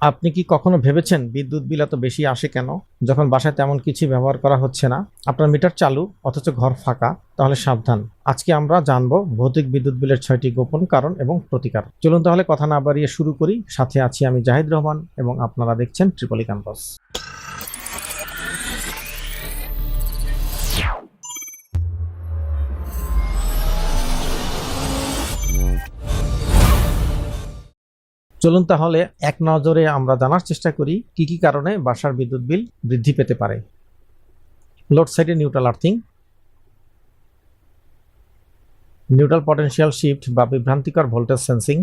আপনি কি কখনো ভেবেছেন বিদ্যুৎ বিল এত বেশি আসে কেন? যখন বাসায় তেমন কিছু ব্যবহার করা হচ্ছে না, আপনার মিটার চালু অথচ ঘর ফাঁকা, তাহলে সাবধান। আজকে আমরা জানব ভৌতিক বিদ্যুৎ বিলের ছয়টি গোপন কারণ এবং প্রতিকার। চলুন তাহলে কথা না বাড়িয়ে শুরু করি। সাথে আছি আমি জাহিদ রহমান এবং আপনারা দেখছেন ট্রিপলি ক্যাম্পাস চলুন তাহলে এক নজরে আমরা জানার চেষ্টা করি, কি কি কারণে বাসার বিদ্যুৎ বিল বৃদ্ধি পেতে পারে। লোড সাইডে neutral earthing neutral potential shift বা বিভ্রান্তিকর voltage sensing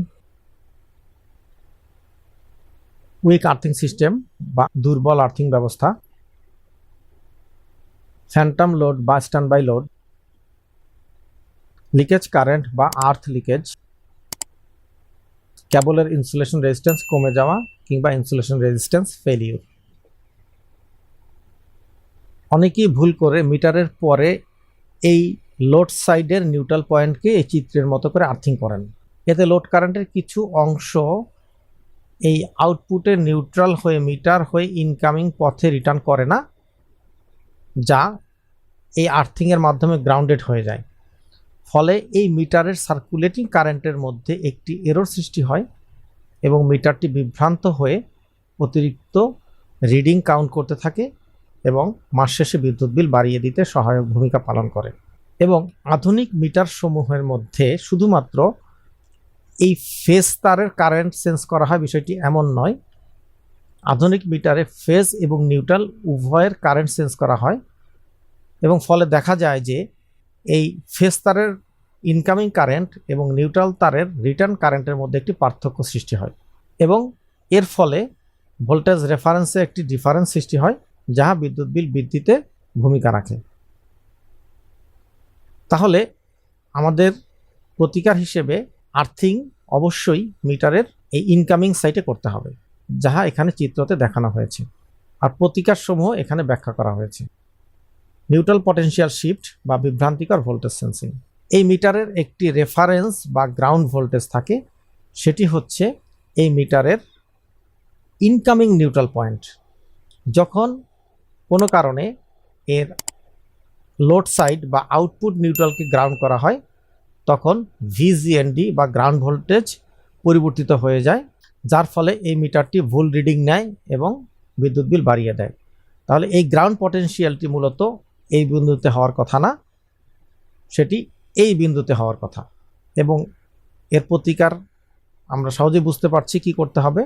weak earthing system বা দুর্বল আর্থিং ব্যবস্থা ফ্যান্টাম লোড বা standby load leakage current বা আর্থ লিকেজ ক্যাবলের ইনসুলেশন রেজিস্ট্যান্স কমে যাওয়া কিংবা ইনসুলেশন রেজিস্ট্যান্স ফেলিউর অনেকেই ভুল করে মিটারের পরে এই লোড সাইডের নিউট্রাল পয়েন্টকে এই চিত্রের মতো করে আর্থিং করেন। এতে লোড কারেন্টের কিছু অংশ এই আউটপুটে নিউট্রাল হয়ে মিটার হয়ে ইনকামিং পথে রিটার্ন করে না, যা এই আর্থিংয়ের মাধ্যমে গ্রাউন্ডেড হয়ে যায়। ফলে এই মিটারের সার্কুলেটিং কারেন্টের মধ্যে একটি এরর সৃষ্টি হয় এবং মিটারটি বিভ্রান্ত হয়ে অতিরিক্ত রিডিং কাউন্ট করতে থাকে এবং মাস শেষে বিদ্যুৎ বিল বাড়িয়ে দিতে সহায়ক ভূমিকা পালন করে। এবং আধুনিক মিটার সমূহের মধ্যে শুধুমাত্র এই ফেজ তারের কারেন্ট সেন্স করা হয় বিষয়টি এমন নয়। আধুনিক মিটারে ফেজ এবং নিউট্রাল উভয়ের কারেন্ট সেন্স করা হয় এবং ফলে দেখা যায় যে এই ফেস তারের ইনকামিং কারেন্ট এবং নিউট্রাল তারের রিটার্ন কারেন্টের মধ্যে একটি পার্থক্য সৃষ্টি হয় এবং এর ফলে ভোল্টেজ রেফারেন্সে একটি ডিফারেন্স সৃষ্টি হয় যাহা বিদ্যুৎ বিল বৃদ্ধিতে ভূমিকা রাখে। তাহলে আমাদের প্রতিকার হিসেবে আর্থিং অবশ্যই মিটারের এই ইনকামিং সাইটে করতে হবে, যাহা এখানে চিত্রতে দেখানো হয়েছে। আর প্রতিকার সমূহ এখানে ব্যাখ্যা করা হয়েছে। নিউট্রাল পটেনশিয়াল শিফট বা বিভ্রান্তিকর ভোল্টেজ সেন্সিং এই মিটারের একটি রেফারেন্স বা গ্রাউন্ড ভোল্টেজ থাকে, সেটি হচ্ছে এই মিটারের ইনকামিং নিউট্রাল পয়েন্ট যখন কোনো কারণে এর লোড সাইড বা আউটপুট নিউট্রালকে গ্রাউন্ড করা হয়, তখন ভিজিএনডি বা গ্রাউন্ড ভোল্টেজ পরিবর্তিত হয়ে যায়, যার ফলে এই মিটারটি ভুল রিডিং নেয় এবং বিদ্যুৎ বিল বাড়িয়ে দেয়। তাহলে এই গ্রাউন্ড পটেনশিয়ালটি মূলত এই বিন্দুতে হওয়ার কথা না, সেটি এই বিন্দুতে হওয়ার কথা। এবং এর প্রতিকার আমরা সহজেই বুঝতে পারছি কি করতে হবে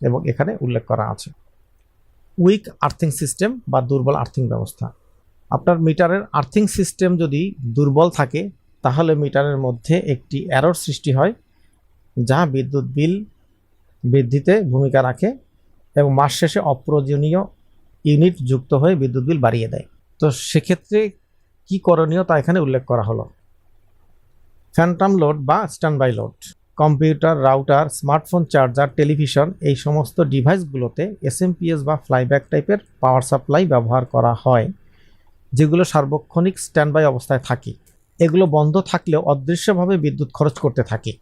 এবং এখানে উল্লেখ করা আছে। উইক আর্থিং সিস্টেম বা দুর্বল আর্থিং ব্যবস্থা। আপনার মিটারের আর্থিং সিস্টেম যদি দুর্বল থাকে, তাহলে মিটারের মধ্যে একটি অ্যারোর সৃষ্টি হয়, যা বিদ্যুৎ বিল বৃদ্ধিতে ভূমিকা রাখে এবং মাস শেষে অপ্রয়োজনীয় ইউনিট যুক্ত হয়ে বিদ্যুৎ বিল বাড়িয়ে দেয়। তো সেক্ষেত্রে কি করণীয় তা এখানে উল্লেখ করা হলো। ফ্যান্টাম লোড বা standby load computer router smartphone charger television এই সমস্ত ডিভাইসগুলোতে এসএমপিএস বা ফ্লাইব্যাক টাইপের পাওয়ার সাপ্লাই ব্যবহার করা হয়, যেগুলো সার্বক্ষণিক স্ট্যান্ড বাই অবস্থায় থাকে। এগুলো বন্ধ থাকলেও অদৃশ্যভাবে বিদ্যুৎ খরচ করতে থাকে।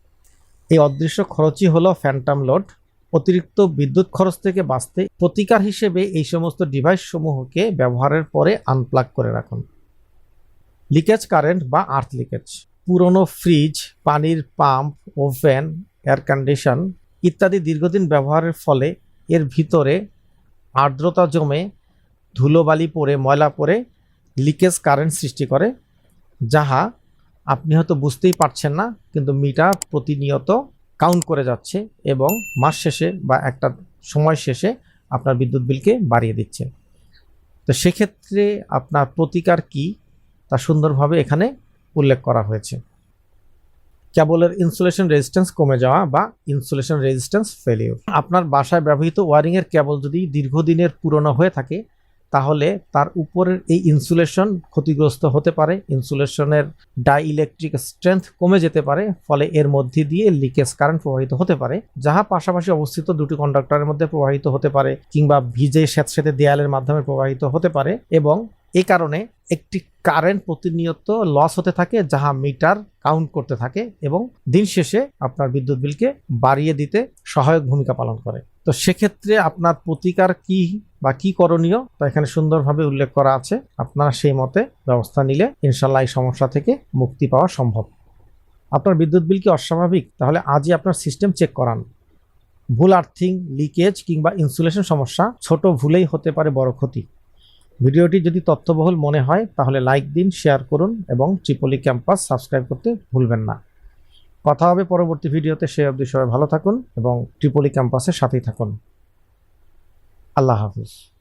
এই অদৃশ্য খরচই হলো ফ্যান্টাম লোড অতিরিক্ত বিদ্যুৎ খরচ থেকে বাঁচতে প্রতিকার হিসেবে এই সমস্ত ডিভাইস সমূহকে ব্যবহারের পরে আনপ্লাগ করে রাখুন। লিকেজ কারেন্ট বা আর্থ লিকেজ পুরনো ফ্রিজ পানির পাম্প ওভেন এয়ার কন্ডিশন ইত্যাদি দীর্ঘদিন ব্যবহারের ফলে এর ভিতরে আর্দ্রতা জমে ধুলোবালি পড়ে, ময়লা পড়ে লিকেজ কারেন্ট সৃষ্টি করে, যাহা আপনি হয়তো বুঝতেই পারছেন না, কিন্তু মিটার প্রতিনিয়ত কাউন্ট করে যাচ্ছে এবং মাস শেষে বা একটা সময় শেষে আপনার বিদ্যুৎ বিলকে বাড়িয়ে দিচ্ছে। তো সেক্ষেত্রে আপনার প্রতিকার কি তা সুন্দরভাবে এখানে উল্লেখ করা হয়েছে। কেবলের ইনসুলেশন রেজিস্ট্যান্স কমে যাওয়া বা ইনসুলেশন রেজিস্ট্যান্স ফেলিউর আপনার বাসায় ব্যবহৃত ওয়ারিংয়ের কেবল যদি দীর্ঘদিনের পুরনো হয়ে থাকে তাহলে তার উপরের এই ইনসুলেশন ক্ষতিগ্রস্ত হতে পারে ইনসুলেশনের ডাই ইলেকট্রিক স্ট্রেংথ কমে যেতে পারে, ফলে এর মধ্যে দিয়ে লিকেজ কারেন্ট প্রবাহিত হতে পারে, যাহা পাশাপাশি অবস্থিত দুটি কন্ডাক্টরের মধ্যে প্রবাহিত হতে পারে কিংবা ভিজে স্যাঁতস্যাঁতে দেয়ালের মাধ্যমে প্রবাহিত হতে পারে এবং এ কারণে একটি কারেন্ট প্রতিনিয়ত লস হতে থাকে, যাহা মিটার কাউন্ট করতে থাকে এবং দিন শেষে আপনার বিদ্যুৎ বিলকে বাড়িয়ে দিতে সহায়ক ভূমিকা পালন করে। তো সেক্ষেত্রে আপনার প্রতিকার কি বা কি করণীয় তা এখানে সুন্দরভাবে উল্লেখ করা আছে। আপনারা সেই মতে ব্যবস্থা নিলে ইনশাল্লাহ এই সমস্যা থেকে মুক্তি পাওয়া সম্ভব। আপনার বিদ্যুৎ বিল কি অস্বাভাবিক? তাহলে আজই আপনার সিস্টেম চেক করান। ভুল আর্থিং, লিকেজ কিংবা ইনসুলেশন সমস্যা ছোট ভুলেই হতে পারে বড় ক্ষতি। ভিডিওটি যদি তথ্যবহুল মনে হয়, তাহলে লাইক দিন, শেয়ার করুন এবং ট্রিপলি ক্যাম্পাস সাবস্ক্রাইব করতে ভুলবেন না। কথা হবে পরবর্তী ভিডিওতে। সে অবধি সবাই ভালো থাকুন এবং ট্রিপলি ক্যাম্পাসের সাথেই থাকুন। আল্লাহ হাফিজ।